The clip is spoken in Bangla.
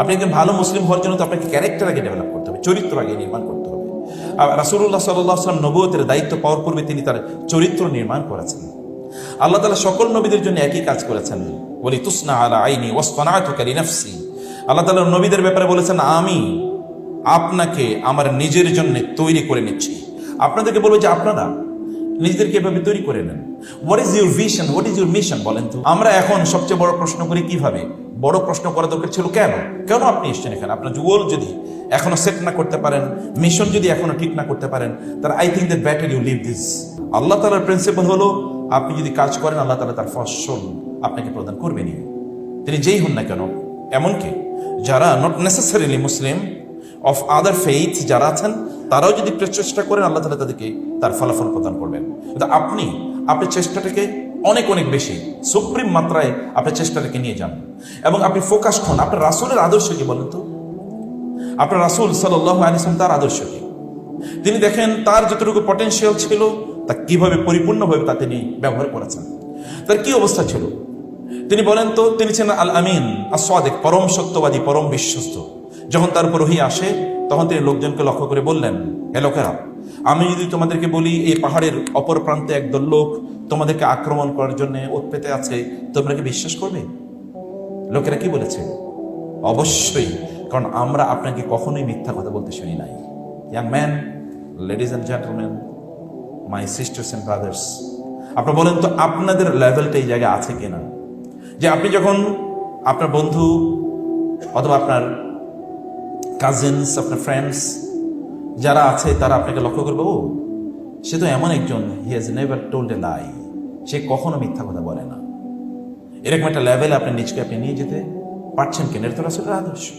আপনি একজন ভালো মুসলিম হওয়ার জন্য তো আপনাকে ক্যারেক্টার আগে ডেভেলপ করতে হবে, চরিত্র আগে নির্মাণ করতে হবে। আর রাসুল্লাহ সাল্লাম নবতের দায়িত্ব পাওয়ার পূর্বে তিনি তার চরিত্র নির্মাণ করেছেন। আল্লাহ তালা সকল নবীদের জন্য একই কাজ করেছেন। বলি, তুসনা আলা আইনি ওয়াসফানাতুকারি নাফসি আল্লাহ তালা নবীদের ব্যাপারে বলেছেন, আমি আপনাকে আমার নিজের জন্য তৈরি করে নিচ্ছি। আপনাদেরকে বলব যে আপনারা নিজেদেরকে এভাবে তৈরি করে নেন। What is your vision what is your mission বলেন তো। আমরা এখন সবচেয়ে বড় প্রশ্ন করি কীভাবে? বড় প্রশ্ন করা দরকার ছিল কেন? কেন আপনি এসছেন এখানে? আপনার যুগল যদি এখনও সেট না করতে পারেন মিশন যদি এখনও ঠিক না করতে পারেন তার I think that better you live this আল্লাহ তালার প্রিন্সিপাল হলো, আপনি যদি কাজ করেন, আল্লাহ তালা তার ফসল আপনাকে প্রদান করবেনই। তিনি যেই হন না কেন, এমনকি যারা not necessarily Muslim of other faith যারা আছেন, তারাও যদি প্রচেষ্টা করেন, আল্লাহ তালা তাদেরকে তার ফলাফল প্রদান করবেন। কিন্তু আপনি আপনার চেষ্টাটাকে অনেক অনেক বেশি, সুপ্রিম মাত্রায় আপনার চেষ্টাটাকে নিয়ে যান। এবং আপনি ফোকাস হন। আপনার রাসুলের আদর্শ কি বলেন তো? আপনার রাসুল সাল্লাহ আলিসাম তার আদর্শ কি? তিনি দেখেন তার যতটুকু পটেনশিয়াল ছিল, তা কীভাবে পরিপূর্ণভাবে তা তিনি ব্যবহার করেছেন। তার কি অবস্থা ছিল? তিনি বলেন তো, তিনি ছিলেন আল আমিন আসাদেক পরম সত্যবাদী, পরম বিশ্বস্ত। যখন তার উপর আসে, তখন তিনি লোকজনকে লক্ষ্য করে বললেন, হে লোকেরা, আমি যদি তোমাদেরকে বলি, এই পাহাড়ের অপর প্রান্তে একদল লোক তোমাদেরকে আক্রমণ করার জন্য উৎপেতে আছে, তোমরা কি বিশ্বাস করবে? লোকেরা কি বলেছে? অবশ্যই, কারণ আমরা আপনাকে কখনোই মিথ্যা কথা বলতে শুনি নাই। Young man ladies and gentleman, my sisters and brothers, আপনি বলেন তো আপনাদের লেভেলটা এই জায়গায় আছে কিনা? যে আপনি যখন আপনার বন্ধু অথবা আপনার কাজিনস আপনার ফ্রেন্ডস যারা আছে, তারা আপনাকে লক্ষ্য করবে, ও, সে তো এমন একজন he has never told a lie সে কখনো মিথ্যা কথা বলে না। এরকম একটা লেভেলে আপনি নিজকে আপনি নিয়ে যেতে পারছেন কেন? এটা তো রাসুলের আদর্শ।